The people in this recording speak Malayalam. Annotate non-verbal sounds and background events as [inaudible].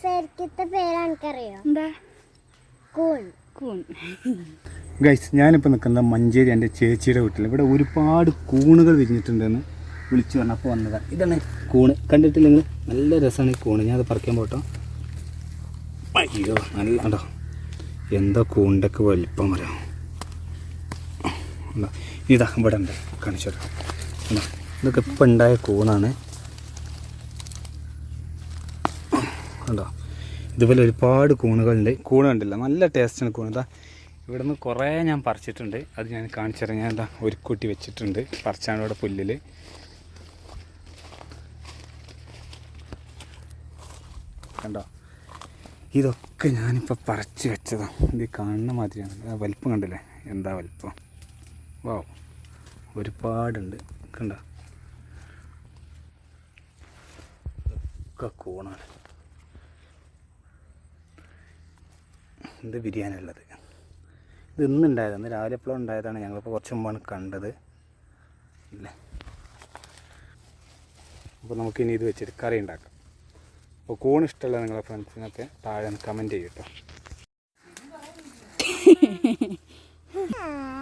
ശരിക്കത്തെ പേര് എനിക്കറിയോ? എന്താ? കൂൺ. കൂൺ. ഗൈസ് ഞാനിപ്പോൾ നിൽക്കുന്നത് മഞ്ചേരി എന്റെ ചേച്ചിയുടെ വീട്ടിൽ ഇവിടെ ഒരുപാട് കൂണുകൾ വിരിഞ്ഞിട്ടുണ്ടെന്ന് വിളിച്ചു പറഞ്ഞപ്പോൾ വന്നതാണ് ഇതാണ് കൂണ്. കണ്ടിട്ടില്ല നിങ്ങൾ? നല്ല രസമാണ് ഈ കൂണ്. ഞാനത് പറിക്കാൻ പോട്ടോ. അയ്യോ നല്ല ഉണ്ടോ എന്താ കൂണിന്റെ ഒക്കെ വലിപ്പം വരാം? ഇതാ ഇവിടെ ഉണ്ട്. കാണിച്ചു തരാം? ഇതൊക്കെ ഇപ്പം ഉണ്ടായ കൂണാണ്. കണ്ടോ? ഇതുപോലെ ഒരുപാട് കൂണുകളുണ്ട്. കൂണ് കണ്ടില്ല നല്ല ടേസ്റ്റാണ് കൂണ്. ഇതാ ഇവിടെ നിന്ന് കുറേ ഞാൻ പറിച്ചിട്ടുണ്ട്. അത് ഞാൻ കാണിച്ചു ഞാൻ എന്താ ഒരു കൂട്ടി വെച്ചിട്ടുണ്ട്. പറിച്ചാണ് ഇവിടെ പുല്ലിൽ കണ്ടോ? ഇതൊക്കെ ഞാനിപ്പോൾ പറിച്ച് വെച്ചതാണ് ഇത് കാണുന്ന മാതിരിയാണ്. വലിപ്പം കണ്ടില്ലേ? എന്താ വലിപ്പം? വാ ഒരുപാടുണ്ട്. കണ്ടോ? ഒക്കെ കൂണാണ്. ഇത് ബിരിയാണി ഉള്ളത് ഇത് ഇന്നുണ്ടായതാണ്. ഇന്ന് രാവിലെ എപ്പോഴും ഉണ്ടായതാണ്. ഞങ്ങളിപ്പോൾ കുറച്ച് മുമ്പാണ് കണ്ടത്. ഇല്ലേ? അപ്പോൾ നമുക്ക് ഇനി ഇത് വെച്ചിട്ട് കറി ഉണ്ടാക്കാം. അപ്പോൾ കൂൺ ഇഷ്ടമുള്ള നിങ്ങളെ ഫ്രണ്ട്സിനൊക്കെ താഴെ കമന്റ് ചെയ്യും കേട്ടോ. [laughs]